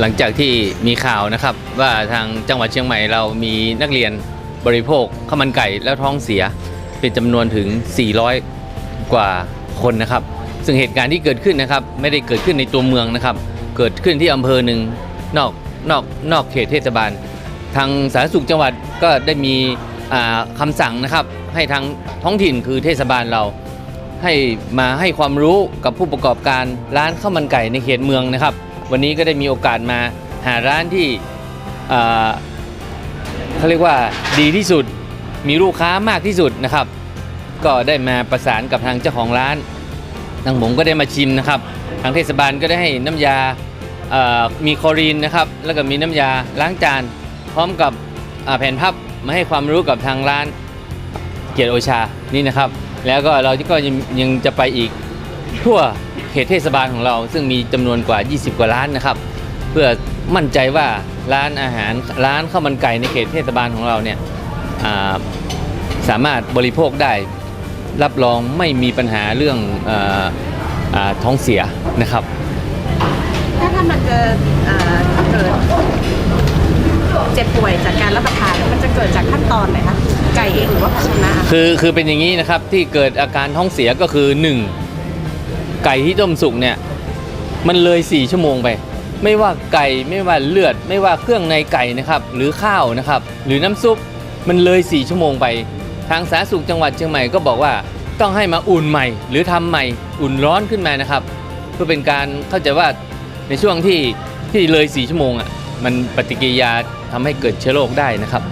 หลังจากที่มีข่าวนะครับว่าทางจังหวัดเชียงใหม่เรามีนักเรียนบริโภคข้าวมันไก่แล้วท้องเสียเป็นจำนวนถึง 400 กว่าคนนะครับ ซึ่งเหตุการณ์ที่เกิดขึ้นนะครับ ไม่ได้เกิดขึ้นในตัวเมืองนะครับ เกิดขึ้นที่อำเภอหนึ่งนอกนอกนอกเขตเทศบาล ทางสาธารณสุขจังหวัดก็ได้มีอ่าคำสั่งนะครับ ให้ทางท้องถิ่นคือเทศบาลเราให้มาให้ความรู้กับผู้ประกอบการร้านข้าวมันไก่ในเขตเมืองนะครับ วันนี้ก็ได้มีโอกาสมาหาร้านที่เขาเรียกว่าดีที่สุด มีลูกค้ามากที่สุดนะครับ ก็ได้มาประสานกับทางเจ้าของร้านทางผมก็ได้มาชิมนะครับ ทางเทศบาลก็ได้ให้น้ำยามีคลอรีนนะครับ แล้วก็มีน้ำยาล้างจาน พร้อมกับแผ่นพับมาให้ความรู้กับทางร้านเกียรติโอชานี่นะครับ แล้วก็เราก็ยังจะไปอีก ทั่วเขตเทศบาลของเรา ซึ่งมีจำนวนกว่า 20 กว่าร้านนะครับ เพื่อมั่นใจว่าร้านอาหารร้านข้าวมันไก่ในเขตเทศบาลของเราเนี่ยอ่าสามารถบริโภคได้รับรองไม่มีปัญหาเรื่องเอออาท้องเสียนะครับ ถ้าท่านมันจะเอ่อเกิดเจ็บป่วยจากการรับประทานมันจะเกิดจากขั้นตอนไหนคะไก่เองหรือว่าภาชนะคือคือเป็นอย่างนี้นะครับที่เกิดอาการท้องเสียก็คือ 1 ไก่ที่ต้มสุกเนี่ยมันเลย 4 ชั่วโมงไป ไม่ว่าไก่ไม่ว่าเลือด ไม่ว่าเครื่องในไก่นะครับ หรือข้าวนะครับ หรือน้ำซุปมันเลย 4 ชั่วโมงไป ทางสาธารณสุขจังหวัดเชียงใหม่ก็บอกว่าต้องให้มาอุ่นใหม่ หรือทำใหม่อุ่นร้อนขึ้นมานะครับ เพื่อเป็นการเข้าใจว่าในช่วงที่ที่เลย 4 ชั่วโมงอะมันปฏิกิริยาทำให้เกิดเชื้อโรคได้นะครับ